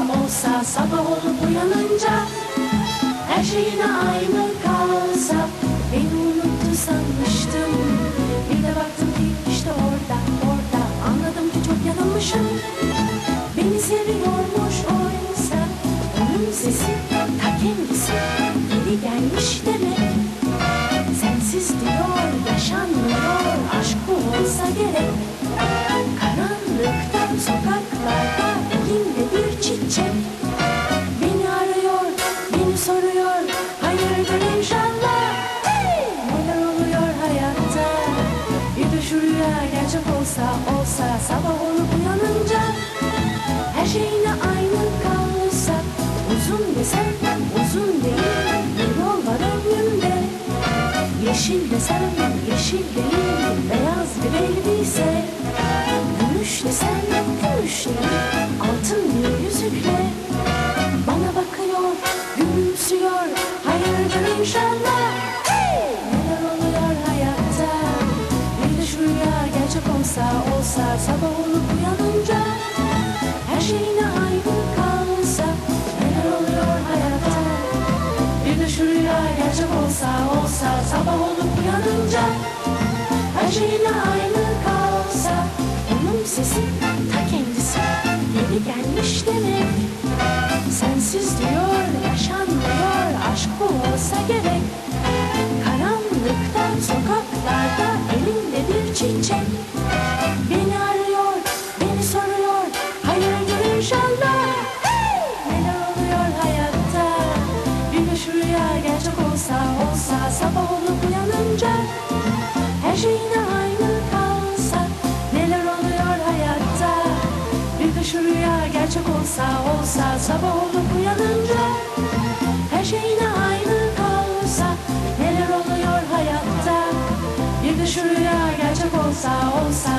olsa sabah olup uyanınca Her şey yine aynı kalsa Beni unuttu sanmıştım. Bir de baktım ki işte orada orada. Anladım ki çok yanılmışım. Beni seviyormuş oysa Onun sesi ta kendisi. Geri gelmiş demek. Sensiz diyor yaşanmıyor. Aşk bu olsa gerek. Karanlıkta sokaklarda çiçek. Beni arıyor, beni soruyor. Hayırdır inşallah. Hey! Neler oluyor hayatta? Bir de şu rüya gerçek olsa Olsa sabah olup uyanınca Her şey yine aynı kalsa Uzun desem uzun değil. Bir yol var önümde. Yeşil desem yeşil değil. Beyaz bir elbise Olsa sabah olup uyanınca Her şey yine aynı kalsa Neler oluyor hayatta bir de şu rüya gerçek olsa olsa sabah olup uyanınca Her şey yine aynı kalsa Onun sesi ta kendisi Yeni gelmiş demek. Sensiz diyor yaşanmıyor Aşk bu olsa gerek. Karanlıkta sokaklarda Elinde bir çiçek Neler oluyor hayatta? Bir hoş rüya gerçek olsa olsa Sabah uyanınca Her şey aynı kalsa. Neler oluyor hayatta? Bir hoş rüya gerçek olsa olsa Sabah uyanınca Her şey aynı kalsa. Neler oluyor hayatta? Bir hoş rüya gerçek olsa olsa